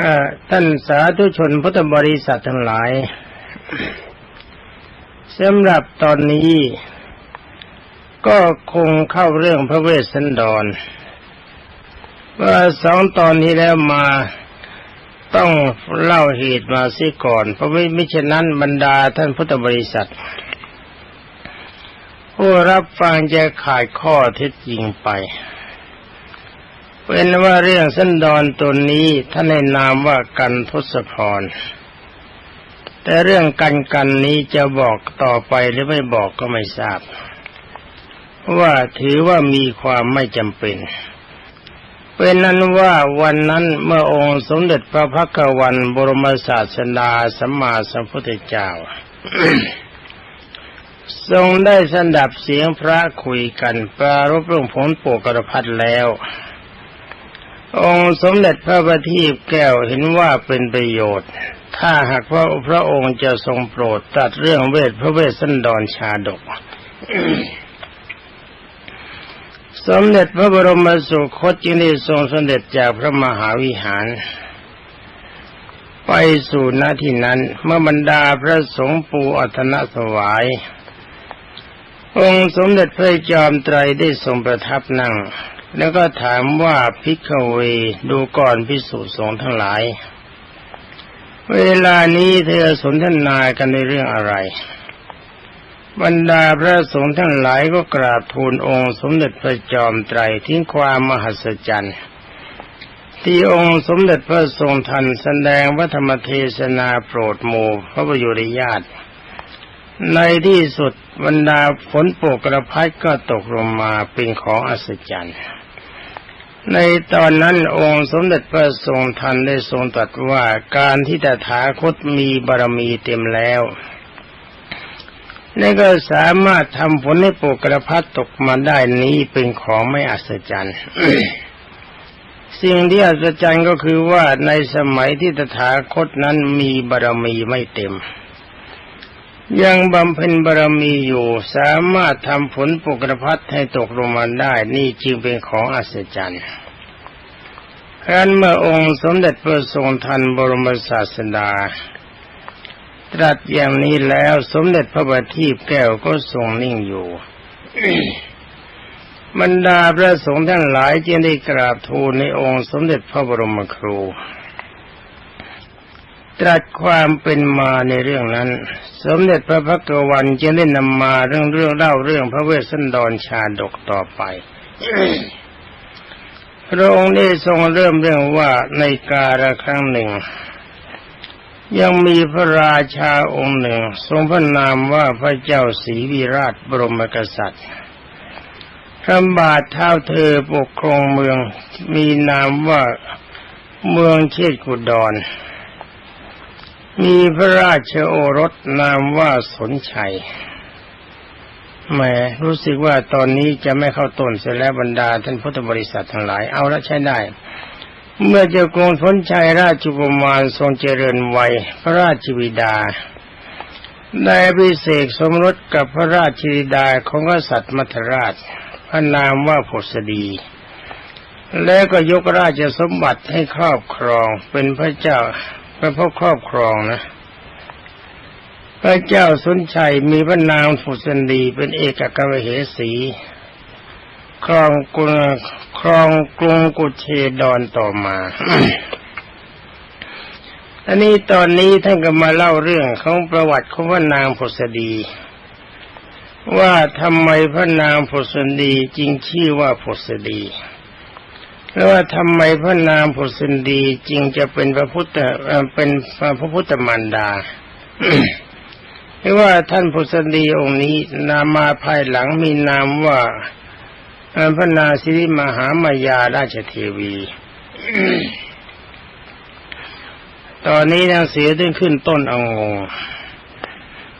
อท่านสาธุชนพุทธบริษัททั้งหลายสำหรับตอนนี้ ก็คงเข้าเรื่องพระเวสสันดรว่าสองตอนนี้แล้วมาต้องเล่าเหตุมาซิก่อน เพราะไม่ไม่เช่นนั้นบรรดาท่านพุทธบริษัท ผู้รับฟังจะขาดข้อเท็จจริงไป เป็นว่าเรื่องสันดอนตัวนี้ท่านในนามว่ากันทศพร แต่เรื่องกันกันนี้จะบอกต่อไปหรือไม่บอกก็ไม่ทราบ ว่าถือว่ามีความไม่จำเป็นเป็นนั้นว่าวันนั้นเมื่อองค์สมเด็จพระพักวันบรมศาสดาสัมมาสัมพุทธเจ้า ทรงได้สันดับเสียงพระคุยกันปรารบเรื่องผลปกกระพัดแล้ว องค์สมเด็จพระบัณฑิตแก้วเห็นว่าเป็นประโยชน์ ถ้าหากว่าพระองค์จะทรงโปรดตัดเรื่องเวทพระเวสสันดรชาดก สมเด็จพระบรมสุคตจึงได้ทรงสมเด็จจากพระมหาวิหาร ไปสู่หน้าที่นั้น เมื่อบรรดาพระสงฆ์ปูอัตนสวาย องค์สมเด็จพระจอมไตรได้ทรงประทับนั่ง แล้วก็ถามว่าพิกเวดูก่อนพิสูจน์สงทั้งหลาย เวลานี้เธอสนทนากันในเรื่องอะไร บรรดาพระสงฆ์ทั้งหลายก็กราบทูลองค์สมเด็จพระจอมไตรทิ้งความมหัศจรรย์ที่องค์สมเด็จพระทรงทันแสดงวัธรรมเทศนาโปรดหมู่พระประยุรญาติในที่สุดบรรดาฝนโปรกกระพัดก็ตกลงมาเป็นของอัศจรรย์ ในตอนนั้นองค์สมเด็จพระทรงทันได้ทรงตรัสว่าการที่ตถาคตมีบารมีเต็มแล้วนี่ก็สามารถทำฝนให้โปรกกระพัดตกมาได้นี้เป็นของไม่อัศจรรย์ สิ่งที่อัศจรรย์ก็คือว่าในสมัยที่ตถาคตนั้นมีบารมีไม่เต็ม ยังบำเพ็ญบารมีอยู่สามารถทำฝนปกรพัดให้ตกลงมาได้ นี่จึงเป็นของอัศจรรย์ครั้นเมื่อองค์สมเด็จพระทรงทันบรมศาสดา ตรัสอย่างนี้แล้วสมเด็จพระบัณฑิตแก้วก็ทรงนิ่งอยู่บรรดาพระสงฆ์ทั้งหลายจึงได้กราบทูลในองค์สมเด็จพระบรมครู ตรัสความเป็นมาในเรื่องนั้น สมเด็จพระพักวันจึงได้นำมาเรื่องเรื่องเล่าเรื่องพระเวสสันดรชาดกต่อไปพระองค์ได้ทรงเริ่มเรื่องว่าในกาลครั้งหนึ่ง ยังมีพระราชาองค์หนึ่ง ทรงพระนามว่าพระเจ้าศรีวิราชบรมกษัตริย์พระบาทเท้าเธอปกครองเมืองมีนามว่าเมืองเชษกุดร มีพระราชโอรสนามว่าสนชัยแหมรู้สึกว่าตอนนี้จะไม่เข้าต้นเสียแล้วบรรดาท่านพุทธบริษัททั้งหลาย เอาละใช้ได้ เมื่อเจ้ากรุงสนชัยราชกุมารทรงเจริญวัยพระราชวิดาได้พิเศษสมรสกับพระราชวิดาของกษัตริย์มัทราช พระนามว่าผสดี แล้วก็ยกราชสมบัติให้ครอบครองเป็นพระเจ้า เป็นผู้ครอบครองนะพระเจ้าสนชัยมีพระนามผุสันดีเป็นเอกกวเหสีครองกรุงครองกรุงกุเชดอนต่อมาอันนี้ตอนนี้ท่านก็มาเล่าเรื่องของประวัติของพระนางผุสดี ว่าทำไมพระนางผุสดีจึงชื่อว่าผุสดี แล้วว่าทำไมพระนางผุสดีจึงจะเป็นพระพุทธเป็นพระพุทธมารดาเพราะว่าท่านผุสดีองค์นี้นามาภายหลังมีนามว่าพระนาสิริมหามายาราชเทวี ตอนนี้นางเสียตึงขึ้นต้นเอางง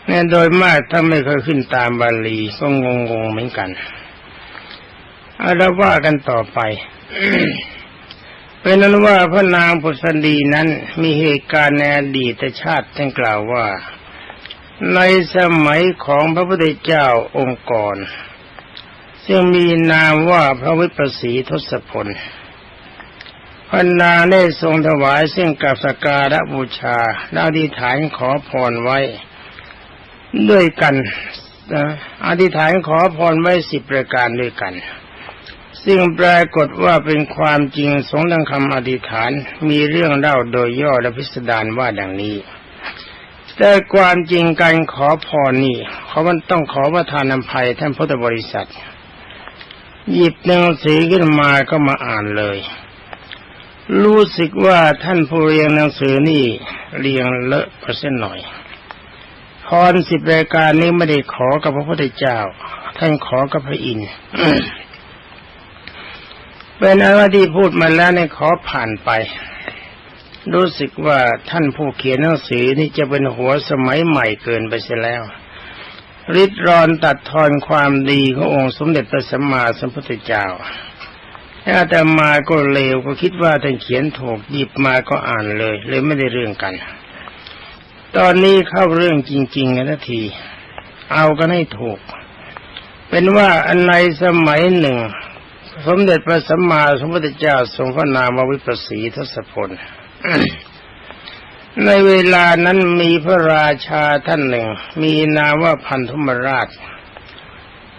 เนี่ยโดยมากถ้าไม่เคยขึ้นตามบาลีก็งงงเหมือนกันเอาเราว่ากันต่อไป เป็นนั้นว่าพระนางพุทธดีนั้นมีเหตุการณ์ในอดีตชาติท่านกล่าวว่า ในสมัยของพระพุทธเจ้าองค์ก่อนซึ่งมีนามว่าพระวิปัสสีทศพลพระนางได้ทรงถวายซึ่งกับสการะบูชาและอธิษฐานขอพรไว้ ด้วยกันอธิษฐานขอพรไว้สิบประการด้วยกัน ซึ่งปรากฏว่าเป็นความจริงสงดังคำอธิษฐานมีเรื่องเล่าโดยย่อและพิสดารว่าดังนี้ แต่ความจริงการขอพรนี่เขามันต้องขอประทานอภัยท่านพุทธบริษัท หยิบหนังสือขึ้นมาก็มาอ่านเลย รู้สึกว่าท่านผู้เรียนหนังสือนี่เรียงเลอะไปเส้นหน่อยพรสิบรายการนี้ไม่ได้ขอกับพระพุทธเจ้า ท่านขอกับพระอินทร์ เป็นอะไรที่พูดมาแล้วในขอผ่านไป รู้สึกว่าท่านผู้เขียนหนังสือนี่จะเป็นหัวสมัยใหม่เกินไปเสียแล้วริดรอนตัดทอนความดีขององค์สมเด็จพระสัมมาสัมพุทธเจ้าถ้าแต่มาก็เลวก็คิดว่าท่านเขียนถูกหยิบมาก็อ่านเลย เลยไม่ได้เรื่องกัน ตอนนี้เข้าเรื่องจริงๆนะที เอากันให้ถูก เป็นว่าอันในสมัยหนึ่ง สมเด็จพระสัมมาสัมพุทธเจ้าทรงพระนามวิปัสสีทศพล ในเวลานั้นมีพระราชาท่านหนึ่ง มีนามว่าพันธุมราช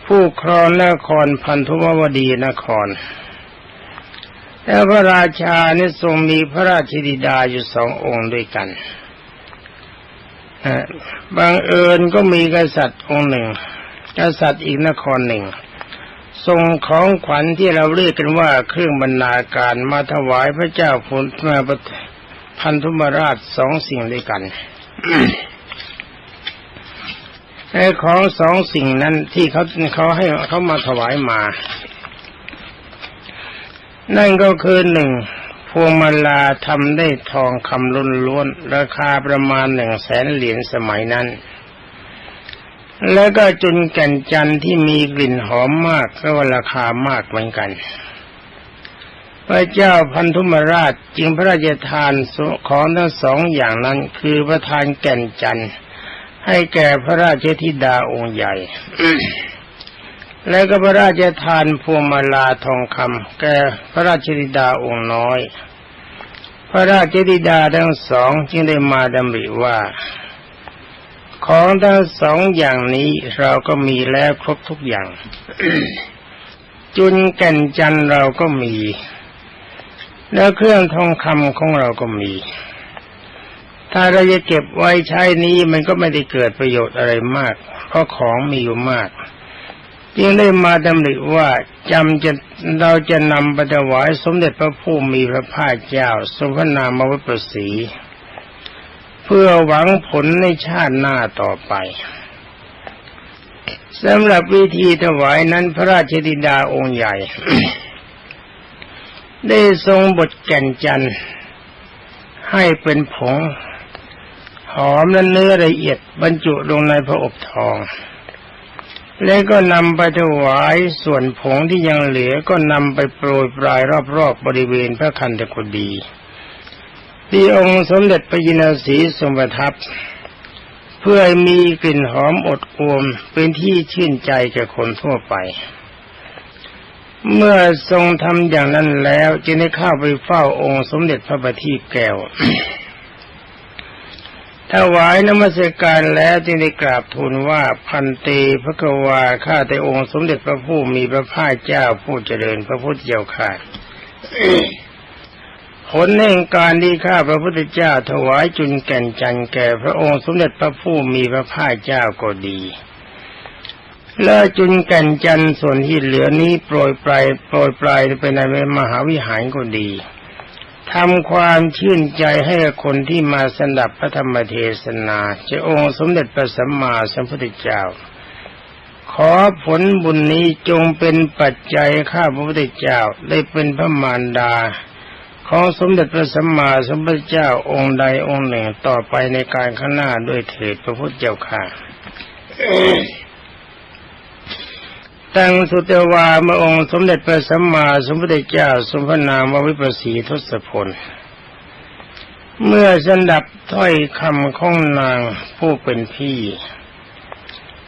ผู้ครองนครพันธุมวดีนคร แล้วพระราชานี่ทรงมีพระราชธิดาอยู่สององค์ด้วยกันบางเอิญก็มีกษัตริย์องค์หนึ่ง กษัตริย์อีกนครหนึ่ง ส่งของขวัญที่เราเรียกกันว่าเครื่องบรรณาการมาถวายพระเจ้าพุทธมาพันธุมราชสองสิ่งด้วยกันไอ้ของสองสิ่งนั้นที่เขาเขาให้เขามาถวายมา นั่นก็คือหนึ่งพวงมาลาทำได้ทองคำล้นล้วน ราคาประมาณหนึ่งแสนเหรียญสมัยนั้น แล้วก็จุนแก่นจันทร์ที่มีกลิ่นหอมมากก็ราคามากเหมือนกัน พระเจ้าพันธุมราชจึงพระราชทานของทั้งสองอย่างนั้น คือประทานแก่นจันทร์ให้แก่พระราชธิดาองค์ใหญ่ แล้วก็พระราชทานพวงมาลาทองคำแก่พระราชธิดาองค์น้อย พระราชธิดาทั้งสองจึงได้มาดำริว่า ของทั้งสองอย่างนี้เราก็มีแล้วครบทุกอย่าง จุนแก่นจันเราก็มี แล้วเครื่องทองคำของเราก็มี ถ้าเราจะเก็บไว้ใช้นี้มันก็ไม่ได้เกิดประโยชน์อะไรมาก เพราะของมีอยู่มากจึงได้มาดำริว่าจำจะเราจะนำไปถวายสมเด็จพระผู้มีพระภาคเจ้าสมพระนามวิปัสสี เพื่อหวังผลในชาติหน้าต่อไปสำหรับวิธีถวายนั้นพระราชธิดาองค์ใหญ่ ได้ทรงบทแก่นจันทร์ให้เป็นผง หอมและเนื้อละเอียดบรรจุลงในพระอบทอง แล้วก็นำไปถวายส่วนผงที่ยังเหลือก็นำไปโปรยปลายรอบๆบบริเวณพระคันธกุฎี ที่องค์สมเด็จพระยินสีทรงประทับ เพื่อมีกลิ่นหอมอดอวมเป็นที่ชื่นใจแก่คนทั่วไป เมื่อทรงทำอย่างนั้นแล้วจึงได้เข้าไปเฝ้าองค์สมเด็จพระบัณฑิตแก้วถวายนมัสการแล้วจึงได้กราบทูลว่าพันเตพระกวาข้าแต่องค์สมเด็จพระผู้มีพระภาคเจ้าผู้เจริญพระพุทธเจ้าค่ะ ผลแห่งการที่ข้าพระพุทธเจ้าถวายจุนแก่นจันแก่พระองค์สมเด็จพระผู้มีพระภาคเจ้าก็ดี และจุนแก่นจันส่วนที่เหลือนี้โปรยปลายโปรยปลายไปในมหาวิหารก็ดีทำความชื่นใจให้คนที่มาสนับพระธรรมเทศนาจะองค์สมเด็จพระสัมมาสัมพุทธเจ้า ขอผลบุญนี้จงเป็นปัจจัยข้าพระพุทธเจ้าได้เป็นพระมารดา ของสมเด็จพระสัมมาสัมพุทธเจ้าองค์ใดองค์หนึ่งต่อไปในการข้างหน้าด้วยเถิดพระพุทธเจ้าค่ะตังสุตวาเมื่อองค์สมเด็จพระสัมมาสัมพุทธเจ้าสมพระนามวิปัสสีทศพล เมื่อสันดับถ้อยคำของนางผู้เป็นพี่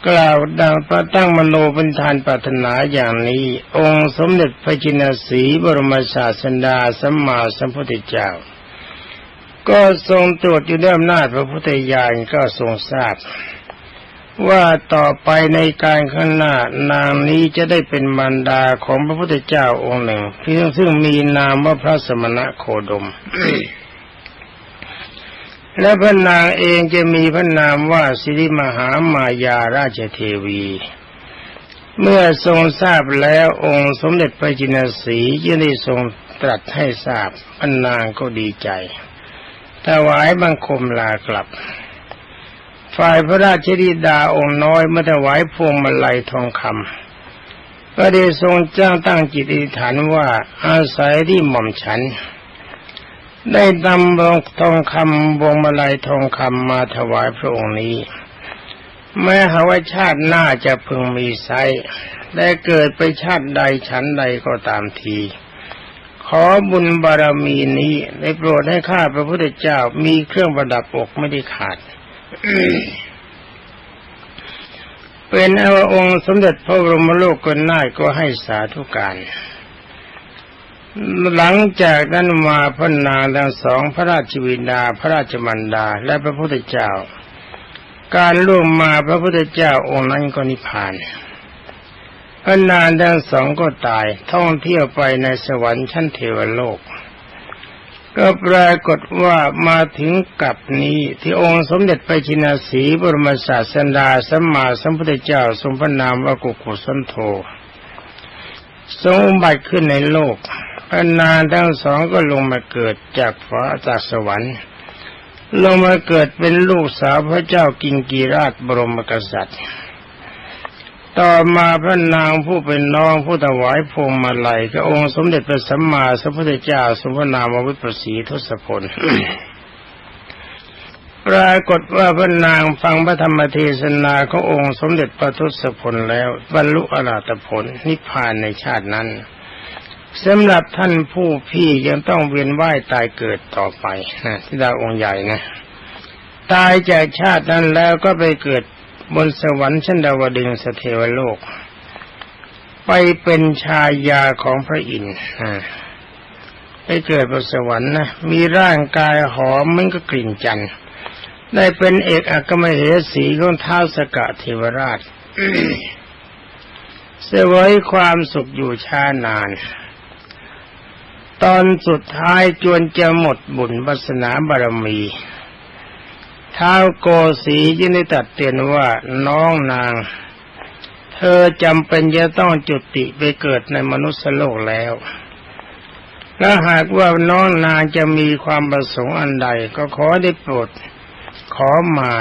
กล่าวดังประตั้งมโนเป็นทานปรารถนาอย่างนี้ องค์สมเด็จพระจินสีบรมศาสดาสัมมาสัมพุทธเจ้า ก็ทรงตรวจอยู่ด้วยอำนาจพระพุทธญาณก็ทรงทราบ ว่าต่อไปในการข้างหน้านางนี้จะได้เป็นมารดาของพระพุทธเจ้าองค์หนึ่งเพียงซึ่งมีนามว่าพระสมณะโคดม และพระนางเองจะมีพระนามว่าสิริมหามายาราชเทวี เมื่อทรงทราบแล้วองค์สมเด็จพระจินสียังได้ทรงตรัสให้ทราบพระนางก็ดีใจถวายบังคมลากลับ ฝ่ายพระราชธิดาองค์น้อยเมื่อถวายพวงมาลัยทองคำก็ได้ทรงจ้างตั้งจิตอธิษฐานว่าอาศัยที่หม่อมฉัน ได้นำทองคำบวงมาลัยทองคำมาถวายพระองค์นี้ แม้หาว่าชาติหน้าจะพึงมีไซได้เกิดไปชาติใดฉันใดก็ตามที ขอบุญบารมีนี้ได้โปรดให้ข้าพระพุทธเจ้ามีเครื่องประดับอกไม่ได้ขาด เป็นอวองค์สมเด็จพระบรมโลกกนาถก็ให้สาธุการ หลังจากนั้นมาพระนางทั้งสองพระราชวินดาพระราชมันดา และพระพุทธเจ้า การล่วงมาพระพุทธเจ้าองค์นั้นก็นิพพาน พระนางทั้งสองก็ตายท่องเที่ยวไปในสวรรค์ชั้นเทวโลก ก็ปรากฏว่ามาถึงกับนี้ที่องค์สมเด็จพระจินาสีบรมศาสดาสัมมาสัมพุทธเจ้าทรงพระนามว่ากุกุสันโธทรงบัติขึ้นในโลก พระนางทั้งสองก็ลงมาเกิดจากฟ้าจากสวรรค์ ลงมาเกิดเป็นลูกสาวพระเจ้ากิงกีราชบรมกษัตริย์ ต่อมาพระนางผู้เป็นน้องผู้ถวายพวงมาลัยกับองค์สมเด็จพระสัมมาสัมพุทธเจ้าสมพนามวิปัสสีทศพลปรากฏว่าพระนางฟังพระธรรมเทศนาขององค์สมเด็จพระทศพลแล้วบรรลุอรหัตผลนิพพานในชาตินั้น สำหรับท่านผู้พี่ยังต้องเวียนว่ายตายเกิดต่อไปนะที่ดาวองค์ใหญ่นะ ตายจากชาตินั้นแล้วก็ไปเกิดบนสวรรค์ชั้นดาวดึงสเทวโลก ไปเป็นชายาของพระอินทร์ไปเกิดบนสวรรค์นะ มีร่างกายหอมมันก็กลิ่นจันทร์ได้เป็นเอกอัครมเหสีของท้าวสกะเทวราชเสวยความสุขอยู่ช้านาน ตอนสุดท้ายจวนจะหมดบุญวาสนาบารมีท้าวโกสียินได้ตัดเตือนว่าน้องนาง เธอจำเป็นจะต้องจุติไปเกิดในมนุษย์โลกแล้ว และหากว่าน้องนางจะมีความประสงค์อันใดก็ขอได้โปรดขอมา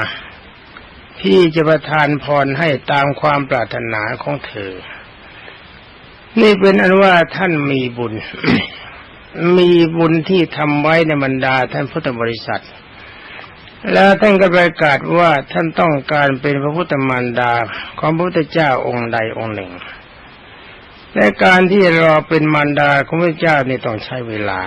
พี่จะประทานพรให้ตามความปรารถนาของเธอ นี่เป็นอันว่าท่านมีบุญ มีบุญที่ทำไว้ในบรรดาท่านพุทธบริษัท แล้วท่านก็ประกาศว่าท่านต้องการเป็นพระพุทธมารดาของพระพุทธเจ้าองค์ใดองค์หนึ่งและการที่รอเป็นมารดาของพระเจ้านี่ต้องใช้เวลา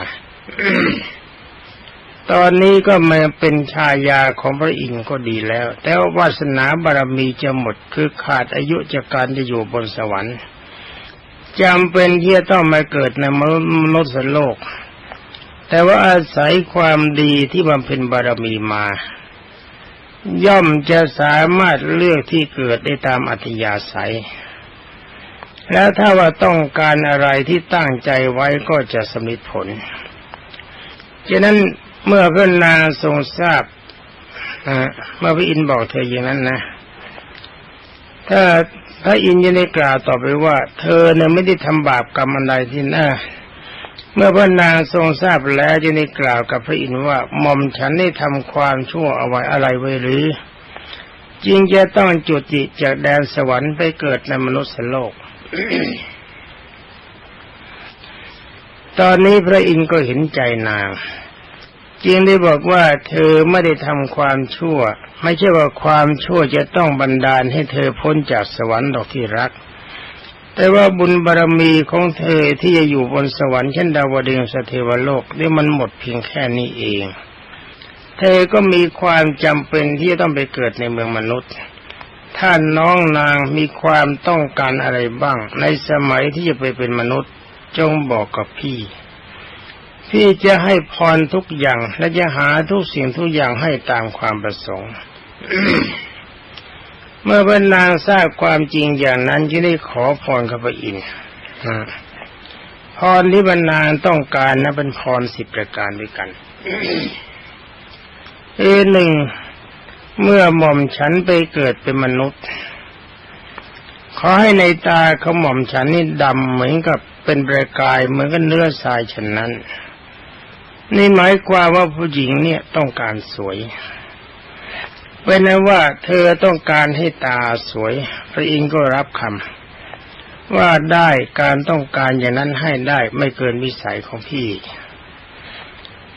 ตอนนี้ก็มาเป็นชายาของพระอินทร์ก็ดีแล้ว แต่ว่าวาสนาบารมีจะหมดคือขาดอายุจากการจะอยู่บนสวรรค์ จำเป็นที่จะต้องมาเกิดในมนุษย์โลก แต่ว่าอาศัยความดีที่บำเพ็ญบารมีมา ย่อมจะสามารถเลือกที่เกิดได้ตามอัธยาศัย แล้วถ้าว่าต้องการอะไรที่ตั้งใจไว้ก็จะสำเร็จผลฉะนั้นเมื่อพระนางทรงทราบเมื่อพระอินบอกเธออย่างนั้นนะ ถ้า ระอินทร์ยังได้กล่าวต่อไปว่า เธอเนี่ยไม่ได้ทำบาปกรรมอะไรที่น่าเมื่อพระนางทรงทราบแล้วจะได้กล่าวกับพระอินทร์ว่าหม่อมฉันได้ทำความชั่วเอาไว้อะไรไว้หรือจึงจะต้องจุติจากแดนสวรรค์ไปเกิดในมนุษย์โลก ตอนนี้พระอินทร์ก็เห็นใจนาง จึงได้บอกว่าเธอไม่ได้ทำความชั่ว ไม่ใช่ว่าความชั่วจะต้องบันดาลให้เธอพ้นจากสวรรค์ดอกที่รัก แต่ว่าบุญบารรมีของเธอที่จะอยู่บนสวรรค์เช่นดาวดึงสเทวโลกนี่มันหมดเพียงแค่นี้เอง เธอก็มีความจำเป็นที่จะต้องไปเกิดในเมืองมนุษย์ ถ้าน้องนางมีความต้องการอะไรบ้าง ในสมัยที่จะไปเป็นมนุษย์จงบอกกับพี่พี่จะให้พรทุกอย่างและจะหาทุกสิ่งทุกอย่างให้ตามความประสงค์ เมื่อบรรนางทราบความจริงอย่างนั้นจึงได้ขอพรกับอินพรที่บรรนางต้องการนะเป็นพรสิบประการด้วยกัน เอหนึ่งเมื่อหม่อมฉันไปเกิดเป็นมนุษย์ ขอให้ในตาเขาหม่อมฉันนี่ดำเหมือนกับเป็นประกายเหมือนกับเนื้อทรายฉะนั้น นี่หมายความว่าผู้หญิงเนี่ยต้องการสวย เป็นนั้นว่าเธอต้องการให้ตาสวย พระอินทร์ก็รับคำว่าได้การต้องการอย่างนั้นให้ได้ไม่เกินวิสัยของพี่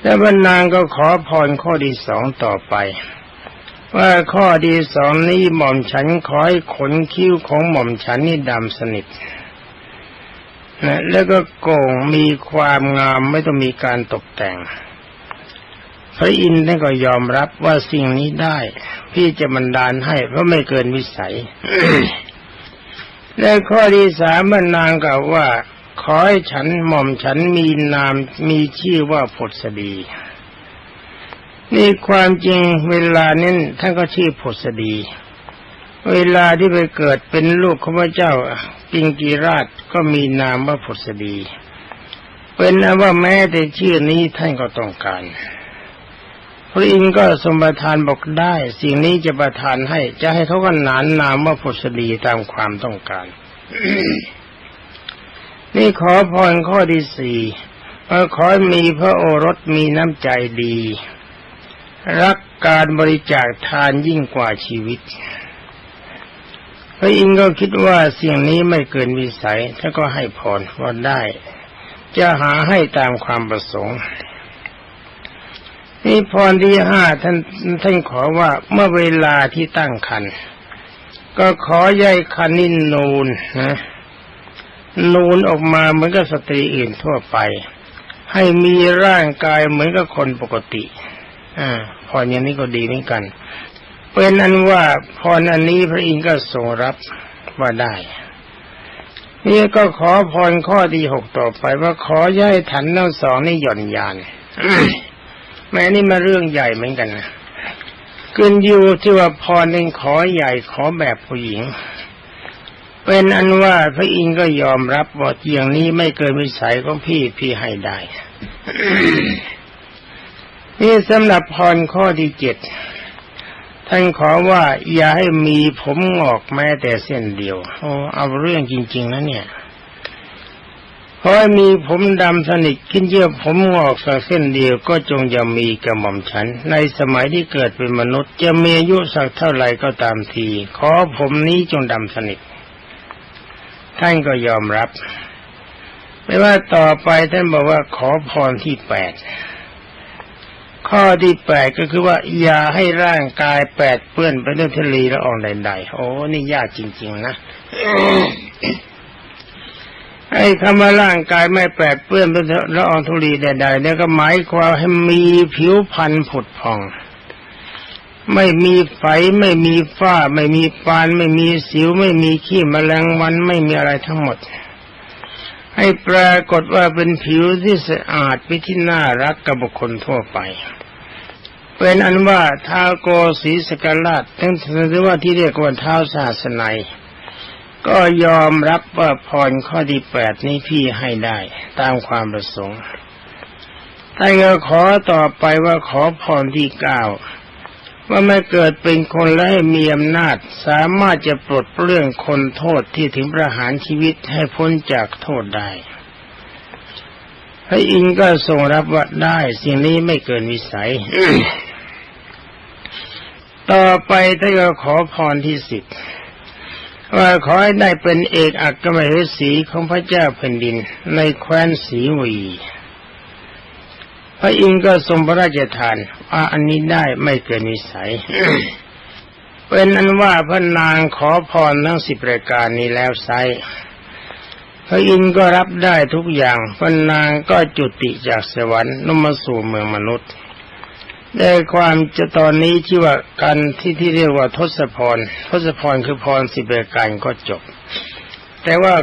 แล้วบรรนางก็ขอพรข้อที่สองต่อไป ว่าข้อที่สองนี้หม่อมฉันขอให้ขนคิ้วของหม่อมฉันนี่ดำสนิทนะแล้วก็โก่งมีความงามไม่ต้องมีการตกแต่ง พระอินทร์ท่านก็ยอมรับว่าสิ่งนี้ได้ พี่จะบันดาลให้เพราะไม่เกินวิสัยและข้อที่สามมันนางกล่าวว่า ขอให้ฉันหม่อมฉันมีนามมีชื่อว่าผดสดีนี่ความจริงเวลานั้นท่านก็ชื่อผดสดี เวลาที่ไปเกิดเป็นลูกของพระเจ้าปิงกีราชก็มีนามว่าผดสดี เป็นนะว่าแม้แต่ชื่อนี้ท่านก็ต้องการ พระอินทร์ก็ทรงประทานบอกได้ สิ่งนี้จะประทานให้ จะให้เขาก็นานนามว่าผสดีตามความต้องการ นี่ขอพรข้อที่สี่ขอมีพระโอรสมีน้ำใจดี รักการบริจาคทานยิ่งกว่าชีวิต พระอินทร์ก็คิดว่าสิ่งนี้ไม่เกินวิสัยท่าก็ให้พรว่าได้ จะหาให้ตามความประสงค์ นี่พรที่ห้าท่านท่านขอว่าเมื่อเวลาที่ตั้งคันก็ขอใยคันนินนูนนะนูนออกมาเหมือนกับสตรีอื่นทั่วไป ให้มีร่างกายเหมือนกับคนปกติ อ่าพรอย่างนี้ก็ดีเหมือนกันเป็นอันว่าพรอันนี้พระอินทร์ก็ทรงรับว่าได้ นี่ก็ขอพรข้อที่หกต่อไปว่าขอย้ายฐานทั้งสองนี่หย่อนยาน แม้นี่มาเรื่องใหญ่เหมือนกันนะขึ้นยูที่ว่าพรหนึ่งขอใหญ่ขอแบบผู้หญิง เป็นอันว่าพระอินทร์ก็ยอมรับว่าเจียงนี้ไม่เกินวิสัยของพี่พี่ให้ได้ นี่สำหรับพรข้อที่เจ็ดท่านขอว่าอย่าให้มีผมงอกแม้แต่เส้นเดียว โอ้เอาเรื่องจริง ๆนะเนี่ย เพราะมีผมดำสนิทขึ้นเยื่อผมงอกสักเส้นเดียวก็จงอย่ามีกระหม่อมฉัน ในสมัยที่เกิดเป็นมนุษย์ จะมีอายุสักเท่าไหร่ก็ตามที ขอผมนี้จงดำสนิท ท่านก็ยอมรับ ไม่ว่าต่อไปท่านบอกว่าขอพรที่แปดข้อที่แปดก็คือว่า อย่าให้ร่างกายแปดเปื้อนไปด้วยทะเลละอองใดๆโอ้นี่ยากจริง ๆ นะ ไอ้คำว่าร่างกายไม่แปดเปื้อนไปด้วยละอองธุลีใดๆเนี่ยก็หมายความให้มีผิวพรรณผุดผ่อง ไม่มีไฝไม่มีฝ้า ไม่มีปาน ไม่มีสิว ไม่มีขี้แมลงวันไม่มีอะไรทั้งหมด ให้ปรากฏว่าเป็นผิวที่สะอาดไปที่น่ารักกับบุคคลทั่วไปเป็นอันว่าท้าโกศีสกราชทั้งถือว่าที่เรียกว่าท้าศาสนัย ก็ยอมรับว่าพรข้อที่แปดนี้พี่ให้ได้ ตามความประสงค์ท่านก็ขอต่อไปว่าขอพรที่เก้าว่าไม่เกิดเป็นคนและให้มีอำนาจ สามารถจะปลดเปลื้องคนโทษที่ถึงประหารชีวิตให้พ้นจากโทษได้พระอินทร์ก็ทรงรับว่าได้ สิ่งนี้ไม่เกินวิสัย ต่อไปท่านก็ขอพรที่สิบ ว่าขอให้ได้เป็นเอกอัครมเหสีของพระเจ้าแผ่นดินในแคว้นสีวี พระอินทร์ก็ทรงพระราชทานว่าอันนี้ได้ไม่เกินวิสัย เป็นอันว่าพระนางขอพรทั้งสิบรายการนี้แล้วไซพระอินทร์ก็รับได้ทุกอย่างพระนางก็จุติจากสวรรค์นมาสู่เมืองมนุษย์ ได้ความจะตอนนี้ที่ว่าการที่ที่เรียกว่าทศพร ทศพรคือพรสิบประการก็จบ แต่ว่า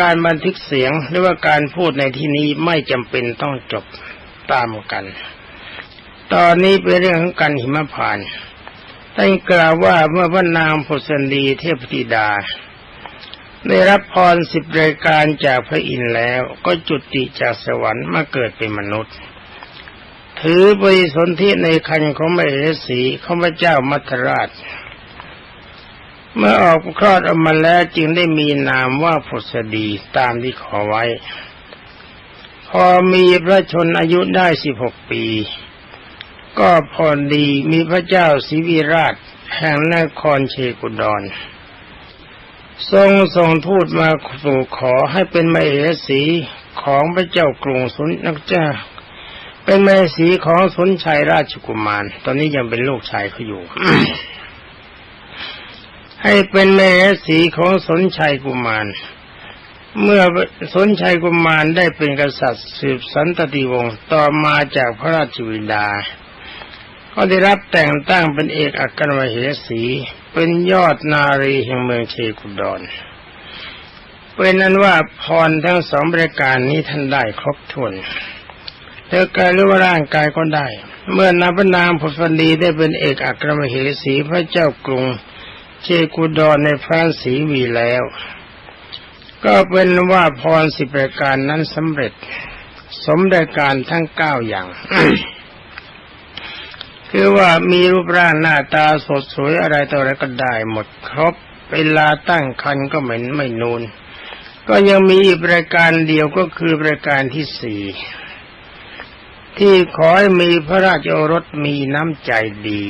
การบันทึกเสียงหรือว่าการพูดในที่นี้ไม่จำเป็นต้องจบตามกัน ตอนนี้เป็นเรื่องของการหิมพานต์ท่านกล่าวว่าเมื่อพระนางพุสันดีเทพธิดา ได้รับพรสิบรายการจากพระอินทร์แล้ว ก็จุติจากสวรรค์มาเกิดเป็นมนุษย์ ถือบริสนธิในคันของมเหสีของพระเจ้ามัทราช เมื่อออกคลอดออกมาแล้วจึงได้มีนามว่าพุษดีตามที่ขอไว้ พอมีพระชนอายุได้สิบหกปี ก็พอดีมีพระเจ้าศิวิราชแห่งนครเชกุดรทรงส่งทูตมาสู่ขอให้เป็นมเหสีของพระเจ้ากรุงสุนนักเจ้า เป็นแมเหสีของสนชัยราชกุมาร ตอนนี้ยังเป็นลูกชายเขาอยู่ ให้เป็นแมเหสีของสนชัยกุมาร เมื่อสนชัยกุมารได้เป็นกษัตริย์สืบสันตติวงศ์ต่อมาจากพระราชวิดาก็ได้รับแต่งตั้งเป็นเอกอัครมเหสี เป็นยอดนารีแห่งเมืองเชกุดรเป็นนั้นว่าพรทั้งสองบริการนี้ท่านได้ครบถ้วน แล้วกายหรือว่าร่างกายก็ได้ เมื่อนาพนามพุทธดีได้เป็นเอกอัครมเหสีพระเจ้ากรุงเชกุดรในพระศรีวีแล้ว ก็เป็นว่าพรสิบประการนั้นสำเร็จ สมรายการทั้งเก้าอย่าง คือว่ามีรูปร่างหน้าตาสดสวยอะไรต่ออะไรก็ได้หมดครบเวลาตั้งคันก็เหม็นไม่นูนก็ยังมีอีกรายการเดียวก็คือรายการที่สี่ ที่ขอให้มีพระราชโอรสมีน้ำใจดี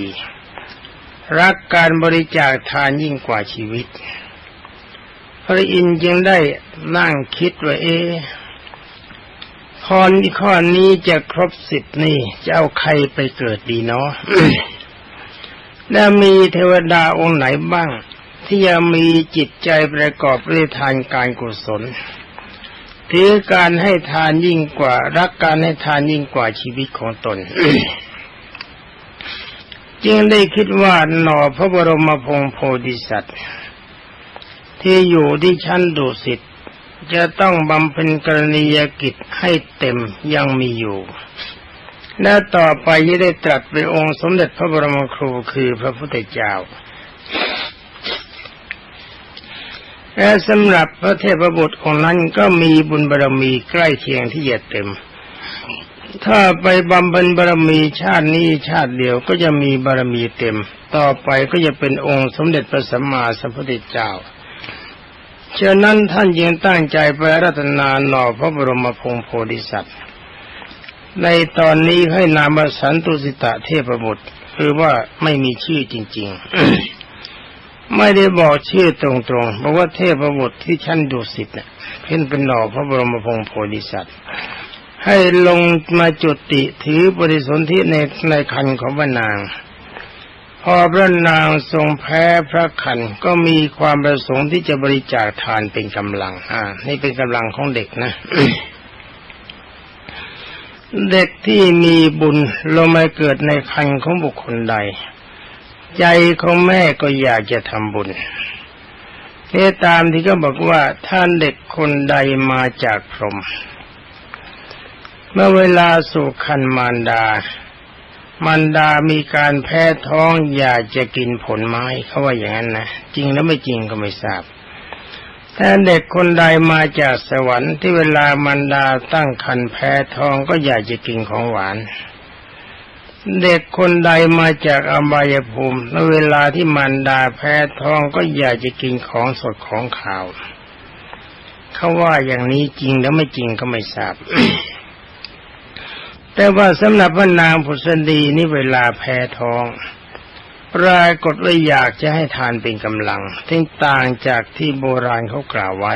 รักการบริจาคทานยิ่งกว่าชีวิต พระอินทร์จึงได้นั่งคิดว่าเอ๊ะพรข้อนี้จะครบสิบนี่จะเอาใครไปเกิดดีเนาะแล้วมีเทวดาองค์ไหนบ้าง ที่ยังมีจิตใจประกอบด้วยทานการกุศล ถือการให้ทานยิ่งกว่า รักการให้ทานยิ่งกว่าชีวิตของตน จึงได้คิดว่าหน่อพระบรมพงศ์โพธิสัตว์ ที่อยู่ที่ชั้นดุสิตจะต้องบำเพ็ญกรณียกิจให้เต็มยังมีอยู่ และต่อไปจะได้ตรัสเป็นองค์สมเด็จพระบรมครูคือพระพุทธเจ้า และสำหรับพระเทพบุตรองค์นั้นก็มีบุญบารมีใกล้เคียงที่จะเต็ม ถ้าไปบำเพ็ญบารมีชาตินี้ชาติเดียวก็จะมีบารมีเต็ม ต่อไปก็จะเป็นองค์สมเด็จพระสัมมาสัมพุทธเจ้าฉะนั้นท่านยังตั้งใจไปรัตนาหน่อพระบรมพงศ์โพธิสัตว์ ในตอนนี้ให้นามสันตุสิตะเทพบุตรคือว่าไม่มีชื่อจริง ๆ ไม่ได้บอกชื่อตรงๆบอกว่าเทพบุตรที่ชั้นดุสิตเนี่ยเพิ่นเป็นหน่อพระบรมพงศ์โพธิสัตว์ ให้ลงมาจุติถือบริสนธิในในคันของพระนาง พอพระนางทรงแพ้พระคันก็มีความประสงค์ที่จะบริจาคทานเป็นกำลัง อ่า นี่เป็นกำลังของเด็กนะเด็กที่มีบุญลงมาเกิดในคันของบุคคลใด ใจของแม่ก็อยากจะทำบุญนี่ตามที่ก็บอกว่าท่านเด็กคนใดมาจากพรหมเมื่อเวลาสู่คันมารดามารดามีการแพ้ท้องอยากจะกินผลไม้เขาว่าอย่างนั้นนะจริงแล้วไม่จริงก็ไม่ทราบแต่เด็กคนใดมาจากสวรรค์ที่เวลามารดาตั้งคันแพ้ท้องก็อยากจะกินของหวาน เด็กคนใดมาจากอบายภูมิและเวลาที่มารดาแพ้ท้องก็อยากจะกินของสดของขาว เขาว่าอย่างนี้จริงแล้วไม่จริงก็ไม่ทราบ แต่ว่าสำหรับพระนางผุษดีนี่เวลาแพ้ท้องปรากฏว่าอยากจะให้ทานเป็นกำลังซึ่งต่างจากที่โบราณเขากล่าวไว้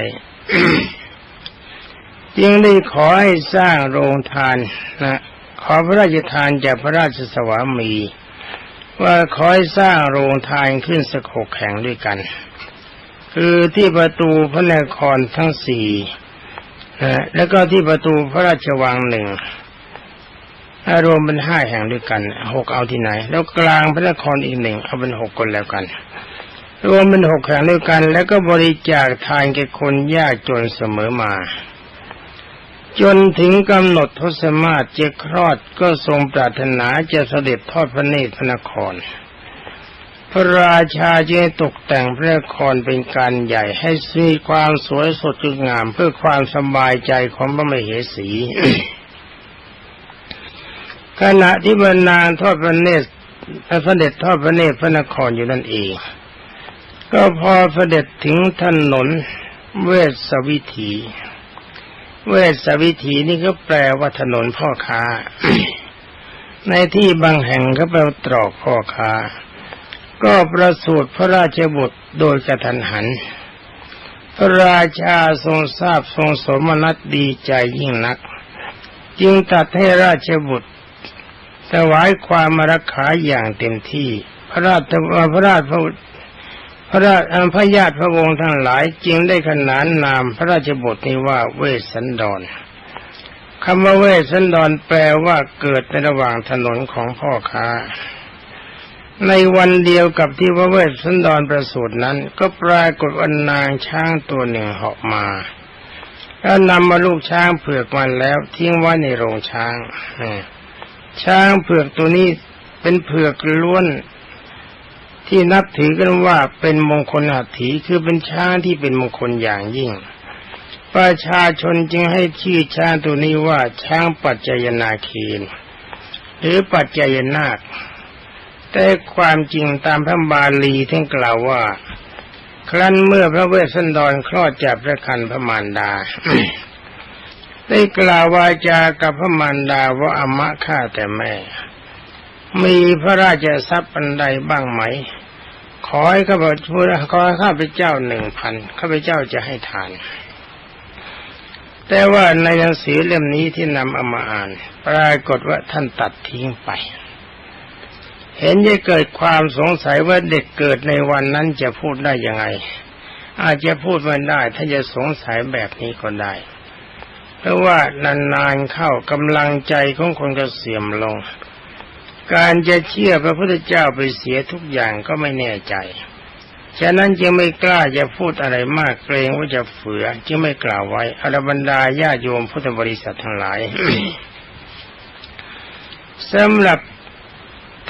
จึงได้ขอให้สร้างโรงทานนะ ขอพระราชทานจากพระราชสวามี ว่าขอให้สร้างโรงทานขึ้นสักหกแห่งด้วยกัน คือที่ประตูพระนครทั้งสี่นะแล้วก็ที่ประตูพระราชวังหนึ่งอารวมเป็นห้าแห่งด้วยกันหกเอาที่ไหน แล้วกลางพระนครอีกหนึ่งเอาเป็นหกคนแล้วกัน รวมเป็นหกแห่งด้วยกัน แล้วก็บริจาคทานแก่คนยากจนเสมอมา จนถึงกำหนดทศมาศจะคลอดก็ทรงปรารถนาจะเสด็จทอดพระเนตรพระนคร พระราชาจึงตกแต่งพระนครเป็นการใหญ่ให้มีความสวยสดงดงามเพื่อความสบายใจของพระมเหสี ขณะที่บรรนางทอดพระเนตรพระเสด็จทอดพระเนตรพระนครอยู่นั่นเอง ก็พอเสด็จถึงถนนเวสวิถี เวสวิถีนี่ก็แปลว่าถนนพ่อค้า ในที่บางแห่งก็แปลว่าตรอกพ่อค้า ก็ประสูติพระราชบุตรโดยกระทันหัน พระราชาทรงทราบทรงสมนัตดีใจยิ่งนัก จึงตัดให้ราชบุตรถวายความมรักขาอย่างเต็มที่ พระราชพระราช พระราชอันพระญาติพระวงศ์ทั้งหลายจึงได้ขนานนามพระราชบุตรนี้ว่าเวสสันดรคำว่าเวสสันดรแปลว่าเกิดในระหว่างถนนของพ่อค้า ในวันเดียวกับที่พระเวสสันดรประสูตินั้น ก็ปรากฏว่านางช้างตัวหนึ่งเหาะมาแล้วนำมาลูกช้างเผือกมันแล้วทิ้งไว้ในโรงช้างช้างเผือกตัวนี้เป็นเผือกล้วน ที่นับถือกันว่าเป็นมงคลอัฐิคือเป็นช้างที่เป็นมงคลอย่างยิ่ง ประชาชนจึงให้ชื่อช้างตัวนี้ว่าช้างปัจจยนาคีน หรือปัจจยนาค แต่ความจริงตามพระบาลีท่านกล่าวว่า ครั้นเมื่อพระเวสสันดรคลอดจากพระคันพระมารดา ได้กล่าววาจากับพระมารดาว่าอมะข้าแต่แม่มีพระราชทรัพย์อันใดบ้างไหม ขอให้ข้าพเจ้าขอให้ข้าพเจ้าหนึ่งพันข้าพเจ้าจะให้ทาน แต่ว่าในหนังสือเล่มนี้ที่นำเอามาอ่าน ปรากฏว่าท่านตัดทิ้งไป เห็นจะเกิดความสงสัยว่าเด็กเกิดในวันนั้นจะพูดได้ยังไง อาจจะพูดไม่ได้ ถ้าจะสงสัยแบบนี้ก็ได้ เพราะว่านานๆเข้ากำลังใจของคนก็เสื่อมลง การจะเชื่อพระพุทธเจ้าไปเสียทุกอย่างก็ไม่แน่ใจ ฉะนั้นจึงไม่กล้าจะพูดอะไรมากเกรงว่าจะเฝือจึงไม่กล่าวไว้อรบรรดาญาโยมพุทธบริษัททั้งหลายสำหรับ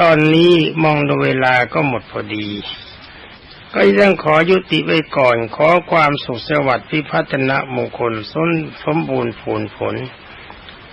ตอนนี้มองดูเวลาก็หมดพอดี ก็ยังขอยุติไว้ก่อนขอความสุขสวัสดิ์พิพัฒนะมงคลสนสมบูรณ์ผลผล